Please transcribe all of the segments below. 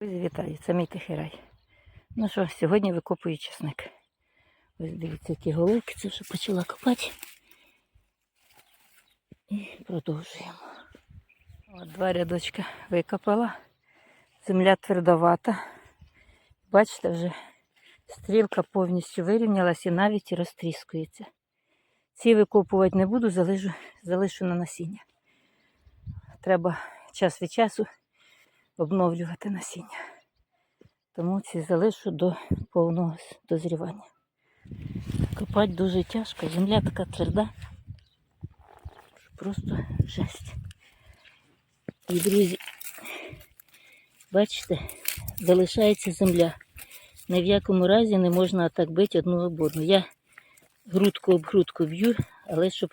Друзі, вітаю, це мій тихий рай. Ну що, сьогодні викопую чесник. Ось дивіться, які голики, це вже почала копати. І продовжуємо. От два рядочка викопала. Земля твердовата. Бачите, вже стрілка повністю вирівнялась і навіть розтріскується. Ці викопувати не буду, залишу, залишу на насіння. Треба час від часу обновлювати насіння. Тому ці залишу до повного дозрівання. Копати дуже тяжко, земля така тверда, просто жесть. І, друзі, бачите, залишається земля. Ні в якому разі не можна так бити одну об одну. Я грудку об грудку б'ю, але щоб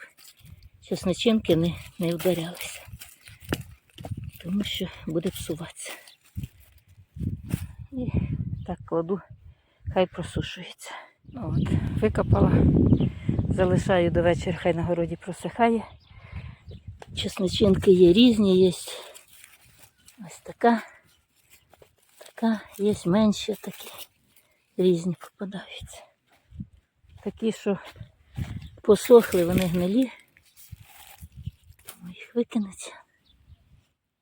чесночинки не, не вдарялися тому що буде псуватися. І так кладу, хай просушується. Ну, от, Викопала, залишаю до вечора, хай на городі просихає. Чесночинки є різні, є ось така, така, є менші такі, різні попадаються. Такі, що посохли, вони гнилі, тому їх викинеться.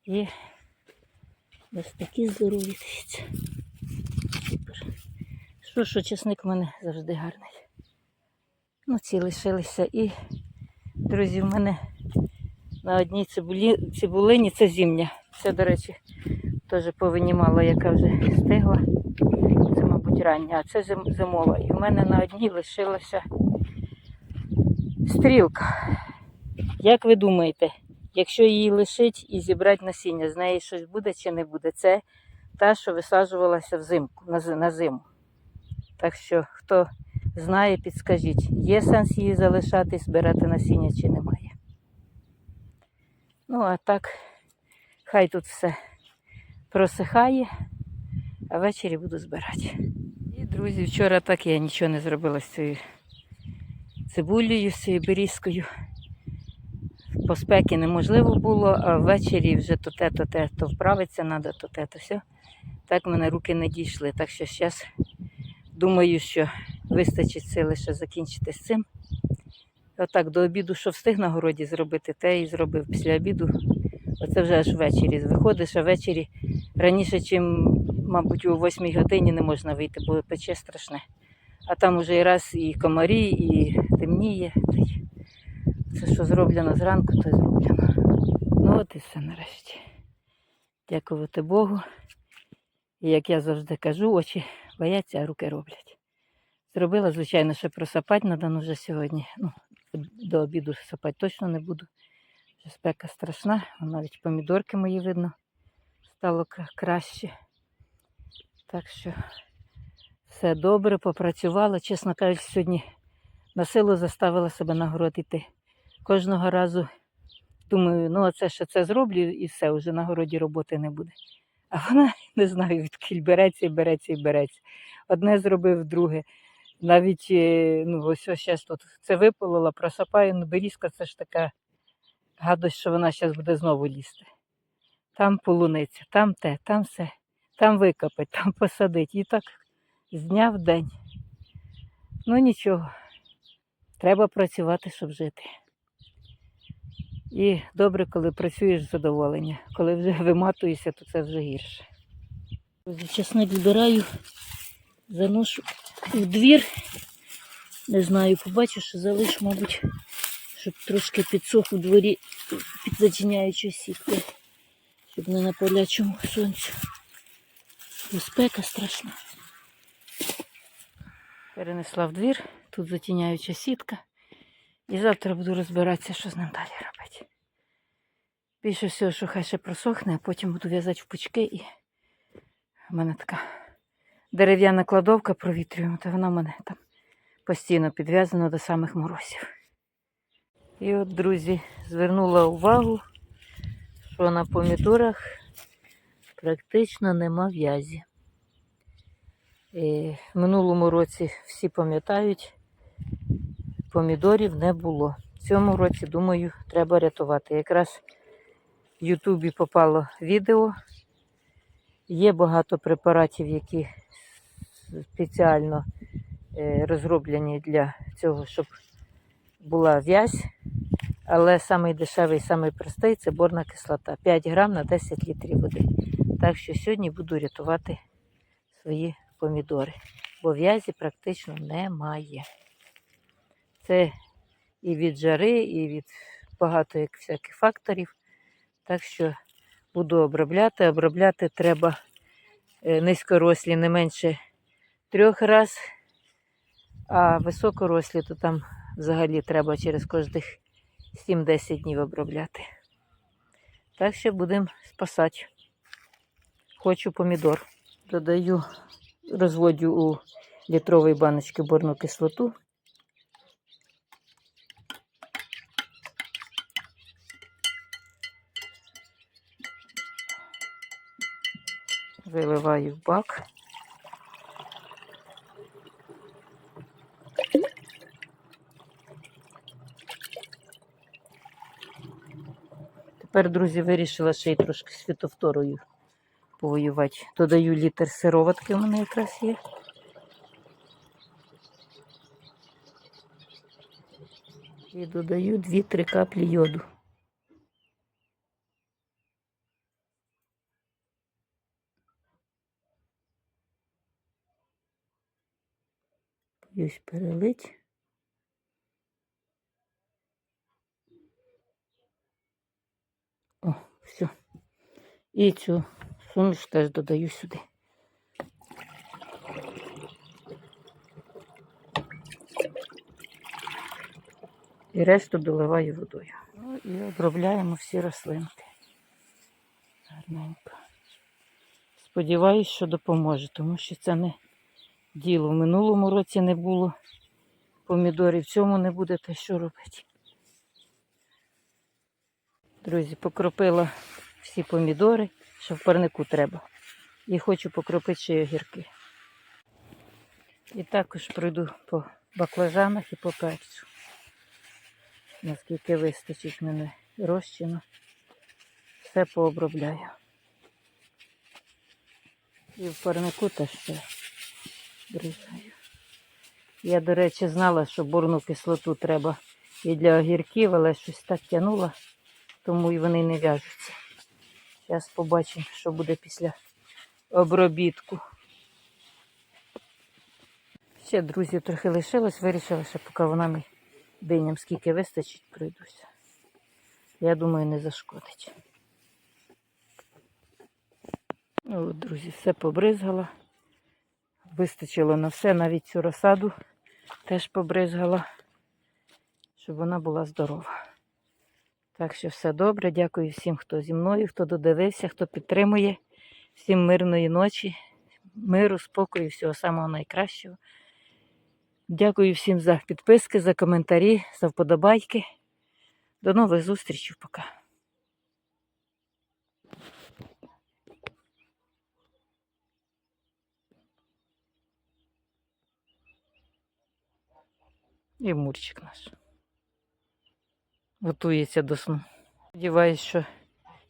І ось такі здорові дивіться. Супер. Що, що чесник в мене завжди гарний. Ну, ці лишилися. І, друзі, в мене на одній цибулі, цибулині це зімня. Це, до речі, теж повинімала, яка вже стигла. Це, мабуть, рання, а це зим, зимова. І в мене на одній лишилася стрілка. Як ви думаєте? Якщо її лишить і зібрати насіння, з неї щось буде чи не буде. Це та, що висаджувалася взимку, на, зиму. Так що, хто знає, підскажіть, є сенс її залишати, збирати насіння чи немає. Ну, а так, хай тут все просихає, а ввечері буду збирати. І, друзі, вчора так я нічого не зробила з цією цибулею, з цією берізкою по спеки неможливо було, а ввечері вже то те, то те, то вправиться треба, то те, то все. Так в мене руки не дійшли. Так що зараз думаю, що вистачить сили ще закінчити з цим. Отак до обіду, що встиг на городі зробити, те і зробив після обіду. Оце вже аж ввечері виходиш, а ввечері раніше, чим, мабуть, о 8 годині не можна вийти, бо пече страшне. А там уже і раз і комарі, і темніє. Це що зроблено зранку, то й зроблено. Ну от і все нарешті. Дякувати Богу. І як я завжди кажу, очі бояться, а руки роблять. Зробила, звичайно, ще просапати треба ну, вже сьогодні. Ну, до обіду сапати точно не буду. Вже спека страшна, навіть помідорки мої видно стало краще. Так що все добре, попрацювала. Чесно кажучи, сьогодні на силу заставила себе на город кожного разу думаю, ну оце ще це зроблю і все, вже на городі роботи не буде. А вона не знаю, відкіль береться і береться і береться. Одне зробив, друге. Навіть е, ну, ось зараз тут це виполола, просапаю, ну берізка це ж така гадость, що вона зараз буде знову лізти. Там полуниця, там те, там все, там викопать, там посадить. І так з дня в день. Ну нічого, треба працювати, щоб жити. І добре, коли працюєш з задоволення. Коли вже виматуєшся, то це вже гірше. Друзі, Часник збираю, заношу в двір. Не знаю, побачу, що залишу, мабуть, щоб трошки підсох у дворі під сіткою, щоб не на палячому сонцю. Бо спека страшна. Перенесла в двір, тут затіняюча сітка. І завтра буду розбиратися, що з ним далі робити. Більше всього, що хай ще просохне, а потім буду в'язати в пучки і в мене така дерев'яна кладовка провітрюємо, то вона в мене там постійно підв'язана до самих морозів. І от, друзі, звернула увагу, що на помідорах практично нема в'язі. В минулому році всі пам'ятають, помідорів не було. В цьому році, думаю, треба рятувати. Якраз Ютубі попало відео, Є багато препаратів, які спеціально е, розроблені для цього, щоб була в'язь. Але самий дешевий, самий простий це борна кислота. 5 грам на 10 літрів води. Так що сьогодні буду рятувати свої помідори, бо в'язі практично немає. Це і від жари, і від багато як всяких факторів. Так що буду обробляти. Обробляти треба е, низькорослі не менше трьох раз, а високорослі то там взагалі треба через кожних 7-10 днів обробляти. Так що будемо спасати. Хочу помідор. Додаю, розводю у літровій баночці борну кислоту. Виливаю в бак. Тепер, друзі, вирішила ще й трошки з фітофторою повоювати. Додаю літр сироватки, у мене якраз є. І додаю 2-3 каплі йоду. Все. І цю суміш теж додаю сюди. І решту доливаю водою. Ну і обробляємо всі рослинки. Гарненько. Сподіваюсь, що допоможе, тому що це не діло. В минулому році не було помідорів, в цьому не буде те, що робити. Друзі, покропила всі помідори, що в парнику треба. І хочу покропити ще й огірки. І також пройду по баклажанах і по перцю. Наскільки вистачить мене розчину. Все пообробляю. І в парнику теж все бризаю. Я, до речі, знала, що бурну кислоту треба і для огірків, але щось так тянула, тому і вони не в'яжуться. Зараз побачимо, що буде після обробітку. Ще, друзі, трохи лишилось, вирішила, що поки вона мені диням скільки вистачить, пройдуся. Я думаю, не зашкодить. Ну, от, друзі, все побризгала. Вистачило на все, навіть цю розсаду теж побризгала, щоб вона була здорова. Так що все добре. Дякую всім, хто зі мною, хто додивився, хто підтримує. Всім мирної ночі, миру, спокою, всього самого найкращого. Дякую всім за підписки, за коментарі, за вподобайки. До нових зустрічей. Пока. І мурчик наш. Готується до сну. Сподіваюсь, що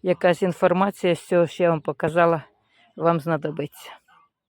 якась інформація з цього, що я вам показала, вам знадобиться.